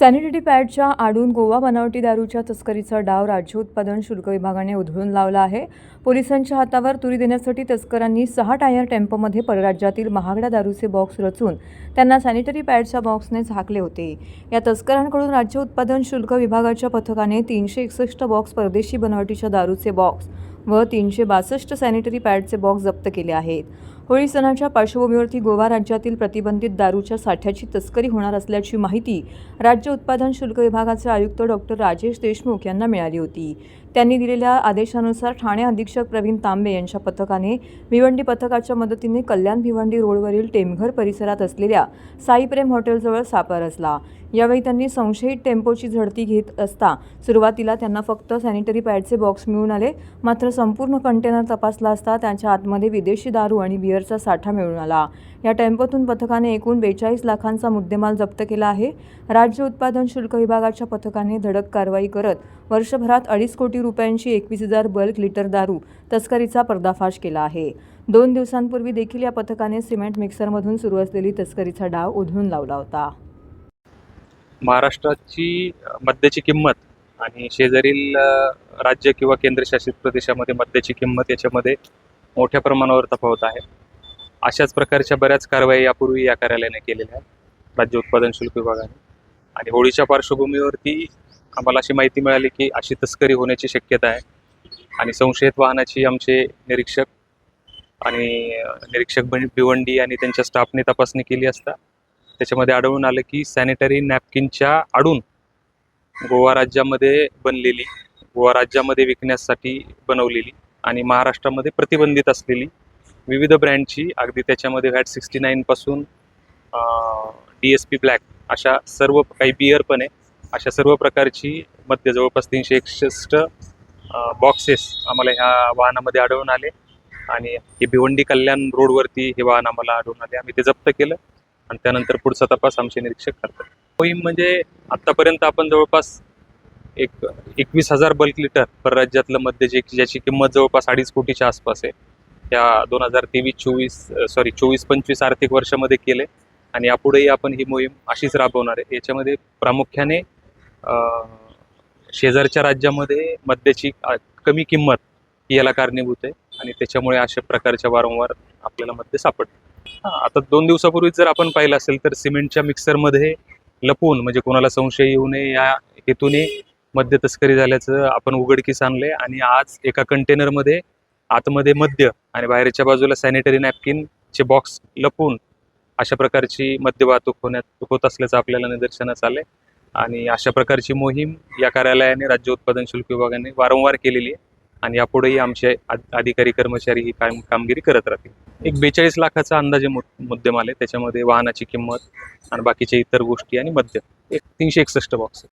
Sanitary पॅडच्या आडून Goa बनावटी दारूच्या तस्करीचा डाव राज्य उत्पादन शुल्क विभागाने उधळून लावला आहे. पोलिसांच्या हातावर तुरी देण्यासाठी तस्करांनी सहा टायर टेम्पोमध्ये परराज्यातील महागड्या दारूचे बॉक्स रचून त्यांना सॅनिटरी पॅडच्या बॉक्सने झाकले होते. या तस्करांकडून राज्य उत्पादन शुल्क विभागाच्या पथकाने तीनशे एकसष्ट बॉक्स परदेशी बनावटीच्या दारूचे बॉक्स व तीनशे बासष्ट सॅनिटरी पॅडचे बॉक्स जप्त केले आहेत. होळी सणाच्या पार्श्वभूमीवरती गोवा राज्यातील प्रतिबंधित दारूच्या साठ्याची तस्करी होणार असल्याची माहिती राज्य उत्पादन शुल्क विभागाचे आयुक्त डॉक्टर राजेश देशमुख यांना मिळाली होती. त्यांनी दिलेल्या आदेशानुसार ठाणे अधीक्षक प्रवीण तांबे यांच्या पथकाने भिवंडी पथकाच्या मदतीने कल्याण भिवंडी रोडवरील टेमघर परिसरात असलेल्या साईप्रेम हॉटेलजवळ सापळा रचला. यावेळी त्यांनी संशयित टेम्पोची झडती घेत असता सुरुवातीला त्यांना फक्त सॅनिटरी पॅडचे बॉक्स मिळून आले. मात्र संपूर्ण कंटेनर तपासला असता त्यांच्या आतमध्ये विदेशी दारू आणि बिअरचा साठा मिळून आला. या टेम्पोतून पथकाने एकूण बेचाळीस लाखांचा मुद्देमाल जप्त केला आहे. राज्य उत्पादन शुल्क विभागाच्या पथकाने धडक कारवाई करत वर्षभरात अडीच कोटी रुपयांची एकवीस हजार बल्क लिटर दारू तस्करीचा पर्दाफाश केला आहे. दोन दिवसांपूर्वी देखील या पथकाने सिमेंट मिक्सरमधून सुरू असलेली तस्करीचा डाव उधळून लावला होता. महाराष्ट्राची मद्याची किंमत आणि शेजारील राज्य किंवा केंद्रशासित प्रदेशामध्ये मद्याची किंमत याच्यामध्ये मोठ्या प्रमाणावर तफावत आहे. अशाच प्रकारच्या बऱ्याच कारवाई यापूर्वी या कार्यालयाने केलेल्या आहेत. राज्य उत्पादन शुल्क विभागाने. आणि होळीच्या पार्श्वभूमीवरती आम्हाला अशी माहिती मिळाली की अशी तस्करी होण्याची शक्यता आहे. आणि संशयित वाहनाची आमचे निरीक्षक आणि निरीक्षक बन- भिवंडी आणि त्यांच्या स्टाफने तपासणी केली असता त्याच्यामध्ये आढळून आलं की सॅनिटरी नॅपकिनच्या आडून गोवा राज्यामध्ये बनलेली गोवा राज्यामध्ये विकण्यासाठी बनवलेली आणि महाराष्ट्रामध्ये प्रतिबंधित असलेली विविध ब्रँडची अगदी त्याच्यामध्ये व्हॅट सिक्स्टी नाईनपासून डी एस पी ब्लॅक अशा सर्व काही बियर पण आहे. अशा सर्व प्रकारची मध्य जवळपास तीनशे एकसष्ट बॉक्सेस आम्हाला ह्या वाहनामध्ये आढळून आले. आणि हे भिवंडी कल्याण रोडवरती हे वाहन आम्हाला आढळून आले. आम्ही ते जप्त केलं आणि त्यानंतर पुढचा तपास आमचे निरीक्षक करतात. मोहीम म्हणजे आत्तापर्यंत आपण जवळपास एक एकवीस हजार बल्क लिटर परराज्यातलं मद्य जे ज्याची किंमत जवळपास अडीच कोटीच्या आसपास आहे. ह्या दोन हजार तेवीस चोवीस सॉरी चोवीस पंचवीस आर्थिक वर्षामध्ये केले. आणि यापुढेही आपण ही मोहीम अशीच राबवणार आहे. याच्यामध्ये प्रामुख्याने शेजारच्या राज्यामध्ये मद्याची कमी किंमत ही याला कारणीभूत आहे. आणि त्याच्यामुळे अशा प्रकारच्या वारंवार आपल्याला मद्य सापडते. हां आता दोन दिवसापूर्वी जर आपण पाहिलं असेल तर सिमेंटच्या मिक्सरमध्ये लपवून म्हणजे कोणाला संशय येऊ नये या हेतूने मद्य तस्करी झाल्याचं आपण उघडकीस आणले आणि आज एका कंटेनरमध्ये आतमध्ये मद्य आणि बाहेरच्या बाजूला सॅनिटरी नॅपकिनचे बॉक्स लपवून अशा प्रकारची मद्य वाहतूक होण्यात होत असल्याचं आपल्याला निदर्शनास आलंय. आणि अशा प्रकारची मोहीम या कार्यालयाने राज्य उत्पादन शुल्क विभागाने वारंवार केलेली आहे. आणि यापुढेही आमचे अधिकारी कर्मचारी ही काम कामगिरी करत राहतील. एक बेचाळीस लाखाचा अंदाजे मुद- मुद्देमाल आहे. त्याच्यामध्ये वाहनाची किंमत आणि बाकीच्या इतर गोष्टी आणि मद्य एक तीनशे एकसष्ट बॉक्स